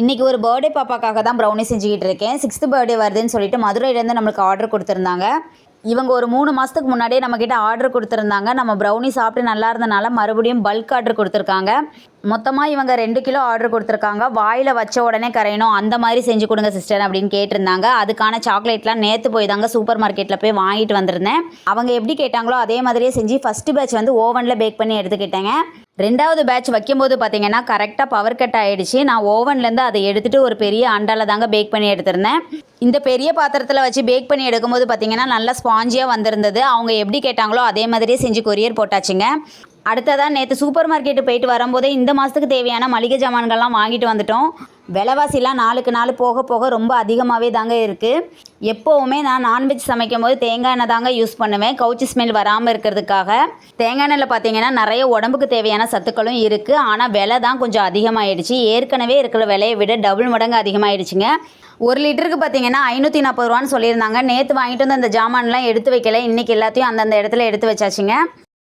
இன்றைக்கி ஒரு பர்த்டே பாப்பாக்காக தான் ப்ரௌனி செஞ்சுக்கிட்டு இருக்கேன். சிக்ஸ்த்து பர்த்டே வருதுன்னு சொல்லிட்டு மதுரையிலேருந்து நம்மளுக்கு ஆர்டர் கொடுத்துருந்தாங்க. இவங்க ஒரு மூணு மாதத்துக்கு முன்னாடியே நம்மக்கிட்ட ஆர்டர் கொடுத்துருந்தாங்க. நம்ம ப்ரௌனி சாப்பிட்டு நல்லா இருந்தனால மறுபடியும் பல்க் ஆர்டர் கொடுத்துருக்காங்க. மொத்தமாக இவங்க ரெண்டு கிலோ ஆர்டர் கொடுத்துருக்காங்க. வாயில் வச்ச உடனே கரையணும் அந்த மாதிரி செஞ்சு கொடுங்க சிஸ்டர் அப்படின்னு கேட்டிருந்தாங்க. அதுக்கான சாக்லேட்லாம் நேற்று போய் தாங்க சூப்பர் மார்க்கெட்டில் போய் வாங்கிட்டு வந்திருந்தேன். அவங்க எப்படி கேட்டாங்களோ அதே மாதிரியே செஞ்சு ஃபஸ்ட்டு பேட்ச் வந்து ஓவனில் பேக் பண்ணி எடுத்துக்கிட்டேங்க. ரெண்டாவது பேட்ச் வைக்கும்போது பார்த்தீங்கன்னா கரெக்டாக பவர் கட் ஆகிடுச்சு நான் ஓவன்லேருந்து அதை எடுத்துகிட்டு ஒரு பெரிய அண்டாவில் தாங்க பேக் பண்ணி எடுத்திருந்தேன். இந்த பெரிய பாத்திரத்தில் வச்சு பேக் பண்ணி எடுக்கும்போது பார்த்தீங்கன்னா நல்லா ஸ்பாஞ்சியாக வந்திருந்தது. அவங்க எப்படி கேட்டாங்களோ அதே மாதிரியே செஞ்சு கொரியர் போட்டாச்சுங்க. அடுத்ததாக நேற்று சூப்பர் மார்க்கெட்டு போயிட்டு வரும்போதே இந்த மாதத்துக்கு தேவையான மளிகை ஜாமான்கள்லாம் வாங்கிட்டு வந்துட்டோம். விலைவாசிலாம் நாளுக்கு நாள் போக போக ரொம்ப அதிகமாகவே தாங்க இருக்குது எப்போவுமே நான் நான்வெஜ் சமைக்கும் போது தேங்காய் எண்ணெய் தாங்க யூஸ் பண்ணுவேன். கவுச்சி ஸ்மெல் வராமல் இருக்கிறதுக்காக. தேங்காய் எண்ணெயில் பார்த்தீங்கன்னா நிறைய உடம்புக்கு தேவையான சத்துக்களும் இருக்குது ஆனால் விலை தான் கொஞ்சம் அதிகமாகிடுச்சு ஏற்கனவே இருக்கிற விலையை விட டபுள் மடங்கு அதிகமாகிடுச்சுங்க ஒரு லிட்டருக்கு பார்த்தீங்கன்னா ஐநூற்றி நாற்பது ரூபான்னு சொல்லியிருந்தாங்க. நேற்று வாங்கிட்டு வந்து அந்த ஜாமான்லாம் எடுத்து வைக்கல. இன்றைக்கி எல்லாத்தையும் அந்தந்த இடத்துல எடுத்து வச்சாச்சுங்க.